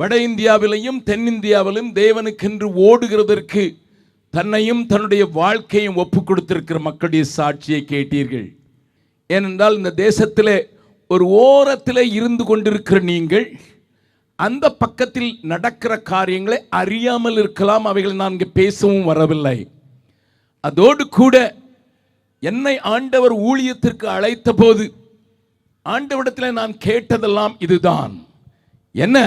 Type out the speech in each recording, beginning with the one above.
வட இந்தியாவிலையும் தென்னிந்தியாவிலும் தேவனுக்கென்று ஓடுகிறதற்கு தன்னையும் தன்னுடைய வாழ்க்கையும் ஒப்பு கொடுத்திருக்கிற மக்களுடைய சாட்சியை கேட்டீர்கள். ஏனென்றால் இந்த தேசத்தில் ஒரு ஓரத்தில் இருந்து கொண்டிருக்கிற நீங்கள் அந்த பக்கத்தில் நடக்கிற காரியங்களை அறியாமல் இருக்கலாம் அவைகளை நான் இங்கே பேசவும் வரவில்லை. அதோடு கூட என்னை ஆண்டவர் ஊழியத்திற்கு அழைத்த போது ஆண்டவிடத்தில் நான் கேட்டதெல்லாம் இதுதான். என்ன?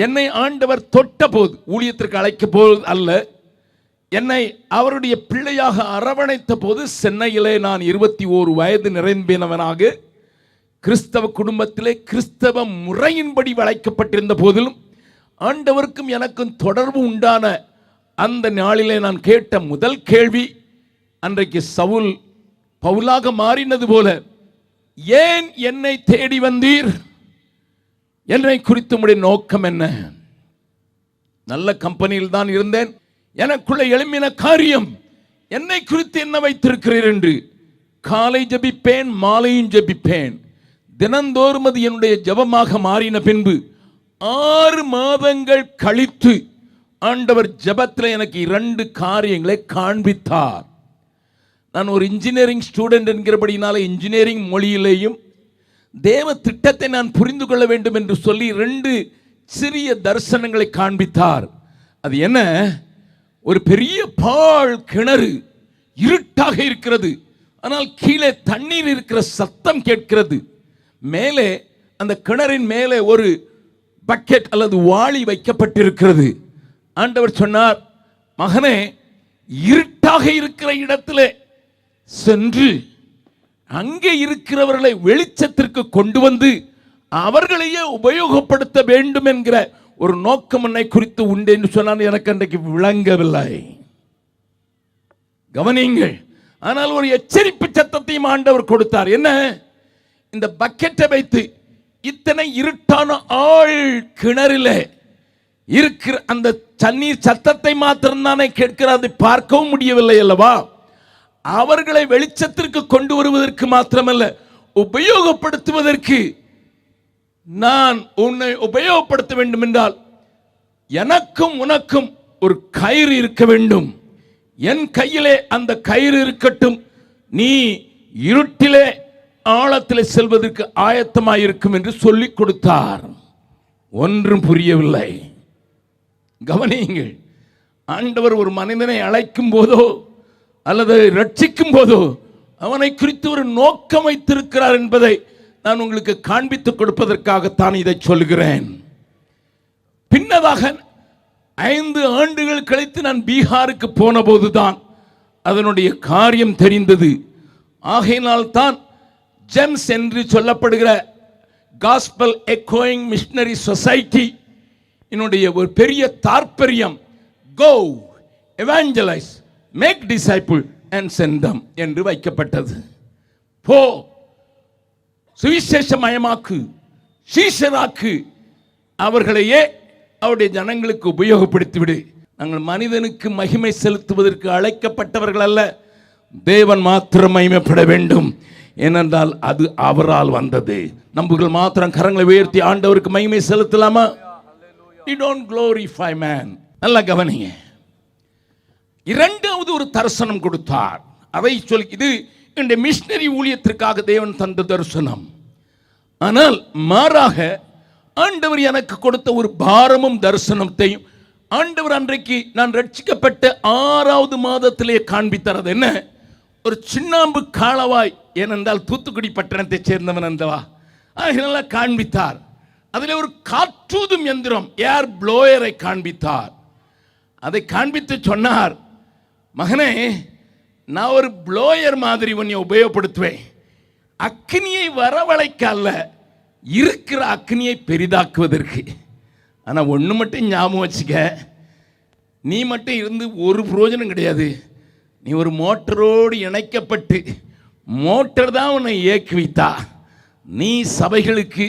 என்னை ஆண்டவர் தொட்ட போது ஊழியத்திற்கு அழைக்க போது அல்ல என்னை அவருடைய பிள்ளையாக அரவணைத்த போது சென்னையிலே நான் இருபத்தி ஓரு வயது நிறைந்தவனாக கிறிஸ்தவ குடும்பத்திலே கிறிஸ்தவ முறையின்படி வளைக்கப்பட்டிருந்த போதிலும் ஆண்டவருக்கும் எனக்கும் தொடர்பு உண்டான அந்த நாளிலே நான் கேட்ட முதல் கேள்வி அன்றைக்கு சவுல் பவுலாக மாறினது போல ஏன் என்னை தேடி வந்தீர்? என்னை குறித்து உடைய நோக்கம் என்ன? நல்ல கம்பெனியில் தான் இருந்தேன். எனக்குள்ள எழும்பின காரியம் என்னை குறித்து என்ன வைத்திருக்கிறீர் என்று? காலை ஜெபிப்பேன் மாலையும் ஜெபிப்பேன். தினந்தோறும் அது என்னுடைய ஜெபமாக மாறின பின்பு ஆறு மாதங்கள் கழித்து ஆண்டவர் ஜெபத்தில் எனக்கு இரண்டு காரியங்களை காண்பித்தார். நான் ஒரு இன்ஜினியரிங் ஸ்டூடெண்ட் என்கிறபடினால இன்ஜினியரிங் மொழியிலேயும் தேவ திட்டத்தை நான் புரிந்து கொள்ள வேண்டும் என்று சொல்லி ரெண்டு சிறிய தரிசனங்களை காண்பித்தார். அது என்ன? ஒரு பெரிய பால் கிணறு இருட்டாக இருக்கிறது. ஆனால் கீழே தண்ணீர் இருக்கிற சத்தம் கேட்கிறது. மேலே அந்த கிணறின் மேலே ஒரு பக்கெட் அல்லது வாளி வைக்கப்பட்டிருக்கிறது. ஆண்டவர் சொன்னார் மகனே இருட்டாக இருக்கிற இடத்திலே சென்று அங்கே இருக்கிறவர்களை வெளிச்சத்திற்கு கொண்டு வந்து அவர்களையே உபயோகப்படுத்த வேண்டும் என்கிற ஒரு நோக்கம் என்னை குறித்து உண்டு என்று சொன்னால் எனக்கு அன்றைக்கு விளங்கவில்லை. கவனியுங்கள். ஆனால் ஒரு எச்சரிப்பு சத்தத்தையும் ஆண்டவர் கொடுத்தார். என்ன? இந்த பக்கெட்டை வைத்து இத்தனை இருட்டான ஆள் கிணறில் இருக்கிற அந்த தண்ணீர் சத்தத்தை மாத்திரம்தானே கேட்கிற அதை பார்க்கவும் முடியவில்லை அல்லவா? அவர்களை வெளிச்சத்திற்கு கொண்டு வருவதற்கு மாத்திரமல்ல உபயோகப்படுத்துவதற்கு நான் உன்னை உபயோகப்படுத்த வேண்டும் என்றால் எனக்கும் உனக்கும் ஒரு கயிறு இருக்க வேண்டும். என் கையிலே அந்த கயிறு இருக்கட்டும். நீ இருட்டிலே ஆழத்திலே செல்வதற்கு ஆயத்தமாயிருக்கும் என்று சொல்லிக் கொடுத்தார். ஒன்றும் புரியவில்லை. கவனியுங்கள் ஆண்டவர் ஒரு மனிதனை அழைக்கும் போதோ அல்லது ரட்சிக்கும் போதோ அவனை குறித்து ஒரு நோக்கம் வைத்திருக்கிறார் என்பதை நான் உங்களுக்கு காண்பித்துக் கொடுப்பதற்காகத்தான் இதை சொல்கிறேன். பின்னதாக ஐந்து ஆண்டுகள் கழித்து நான் பீகாருக்கு போன போதுதான் அதனுடைய காரியம் தெரிந்தது. ஆகையினால் தான் ஜெம்ஸ் என்று சொல்லப்படுகிற காஸ்பல் எக்கோயிங் மிஷினரி சொசைட்டி என்னுடைய ஒரு பெரிய தாற்பயம் go evangelize make disciple and send them என்று வைக்கப்பட்டது. போ. சுவிசேஷமயமாக்கு சீஷராக்கு அவர்களையே அவருடைய ஜனங்களுக்கு உபயோகப்படுத்தி விடு நாங்கள் மனிதனுக்கு மகிமை செலுத்துவதற்கு அழைக்கப்பட்டவர்கள் அல்ல தேவன் மாத்திரம் மகிமைப்பட வேண்டும். ஏனென்றால் அது அவரால் வந்தது. நம்புகள் மாத்திரம் கரங்களை உயர்த்தி ஆண்டவருக்கு மகிமை செலுத்தலாமா? யூ டோன்ட் க்ளோரிஃபை மேன் நல்லா கவனிங்க. இரண்டாவது ஒரு தரிசனம் கொடுத்தார். அதை சொல் இது இந்த மிஷினரி ஊழியத்திற்காக தேவன் தந்த தரிசனம். ஆனால் மாறாக ஆண்டவர் எனக்கு கொடுத்த ஒரு பாரமும் தரிசனத்தையும் ஆண்டவர் அன்றைக்கு நான் ரட்சிக்கப்பட்ட ஆறாவது மாதத்திலே காண்பித்தார் என்ன? ஒரு சின்னாம்பு காலவாய் ஏனென்றால் தூத்துக்குடி பட்டணத்தைச் சேர்ந்தவன் அந்தவா ஆகினால காண்பித்தார். அதில் ஒரு காற்றூதும் எந்திரம் ஏர் ப்ளோயரை காண்பித்தார். அதை காண்பித்து சொன்னார் மகனே நான் ஒரு ப்ளோயர் மாதிரி உன்னை உபயோகப்படுத்துவேன். அக்னியை வரவழைக்க அல்ல இருக்கிற அக்னியை பெரிதாக்குவதற்கு. ஆனால் ஒன்று மட்டும் ஞாபகம் வச்சுக்க நீ மட்டும் இருந்து ஒரு புரோஜனம் கிடையாது. நீ ஒரு மோட்டரோடு இணைக்கப்பட்டு மோட்டர் தான் உன்னை இயக்கி வைத்தா. நீ சபைகளுக்கு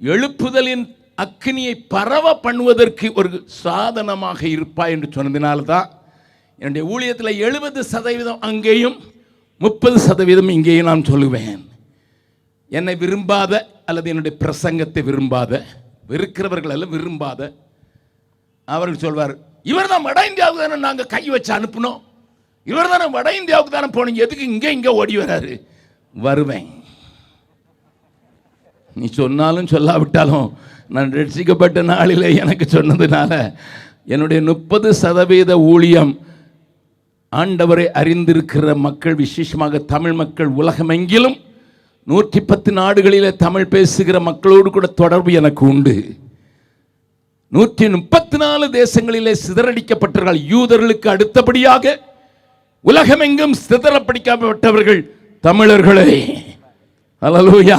எழுப்புதலின் அக்னியை பரவ பண்ணுவதற்கு ஒரு சாதனமாக இருப்பாய் என்று சொன்னதினால தான் என்னுடைய ஊழியத்தில் எழுபது சதவீதம் அங்கேயும் முப்பது சதவீதம் இங்கேயும் நான் சொல்லுவேன். என்னை விரும்பாத அல்லது என்னுடைய பிரசங்கத்தை விரும்பாத வெறுக்கிறவர்கள் எல்லாம் விரும்பாத அவர்கள் சொல்வார் இவர் தான் வட இந்தியாவுக்கு தானே நாங்கள் கை வச்சு அனுப்பினோம். இவர் தானே வட இந்தியாவுக்கு தானே போனீங்க எதுக்கு இங்கே இங்கே ஓடி வராரு? வருவேன். நீ சொன்னாலும் சொல்லாவிட்டாலும் நான் ரட்சிக்கப்பட்ட நாளில் எனக்கு சொன்னதுனால என்னுடைய முப்பது சதவீத ஊழியம் ஆண்டவரை அறிந்திருக்கிற மக்கள் விசேஷமாக தமிழ் மக்கள் உலகமெங்கிலும் நூற்றி பத்து நாடுகளிலே தமிழ் பேசுகிற மக்களோடு கூட தொடர்பு எனக்கு உண்டு. நூற்றி முப்பத்தி நாலு தேசங்களிலே சிதறடிக்கப்பட்டவர்கள் யூதர்களுக்கு அடுத்தபடியாக உலகமெங்கும் சிதறப்படிக்கப்பட்டவர்கள் தமிழர்களே. அலலூயா